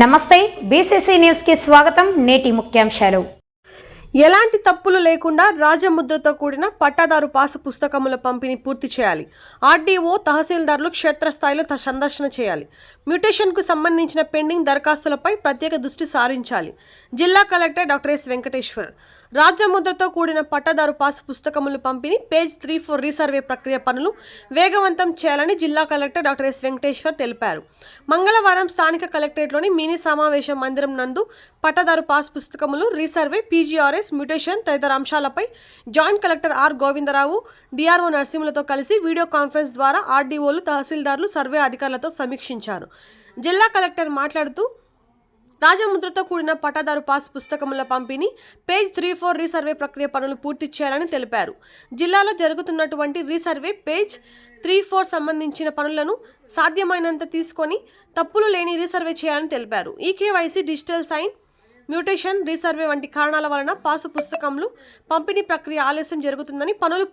నమస్తే బీసీసీ న్యూస్కి స్వాగతం నేటి ముఖ్యాంశాలు. ఎలాంటి తప్పులు లేకుండా రాజముద్రతో కూడిన పట్టాదారు పాసు పుస్తకముల పంపిణీ పూర్తి చేయాలి. ఆర్డీఓ తహసీల్దారులు క్షేత్రస్థాయిలో సందర్శన చేయాలి. మ్యూటేషన్కు సంబంధించిన పెండింగ్ దరఖాస్తులపై ప్రత్యేక దృష్టి సారించాలి. జిల్లా కలెక్టర్ డాక్టర్ ఎస్ వెంకటేశ్వర్. రాజ్యముద్రతో కూడిన పట్టదారు పాసు పుస్తకములు పంపిణీ పేజ్ త్రీ ఫోర్ రీసర్వే ప్రక్రియ పనులు వేగవంతం చేయాలని జిల్లా కలెక్టర్ డాక్టర్ ఎస్ వెంకటేశ్వర్ తెలిపారు. మంగళవారం స్థానిక కలెక్టరేట్లోని మినీ సమావేశ మందిరం నందు పట్టదారు పాస్ పుస్తకములు రీసర్వే పీజీఆర్ఎస్ మ్యూటేషన్ తదితర అంశాలపై joint collector R Govindarao DRO నరసింహులతో కలిసి వీడియో కాన్ఫరెన్స్ ద్వారా ఆర్డీఓలు తహసీల్దార్లు సర్వే అధికారులతో సమీక్షించారు. జిల్లా కలెక్టర్ మాట్లాడుతూ రాజముద్రతో కూడిన పట్టాదారు పాస్ పుస్తకముల పంపిణీ పేజ్ త్రీ ఫోర్ రీసర్వే ప్రక్రియ పనులు పూర్తి చేయాలని తెలిపారు. జిల్లాలో జరుగుతున్నటువంటి రీసర్వే పేజ్ త్రీ ఫోర్ సంబంధించిన పనులను సాధ్యమైనంత తీసుకొని తప్పులు లేని రీసర్వే చేయాలని తెలిపారు. EKYC digital sign mutation resurvey వంటి కారణాల వలన పాసు పుస్తకములు పంపిణీ ప్రక్రియ ఆలస్యం జరుగుతుందని పనులు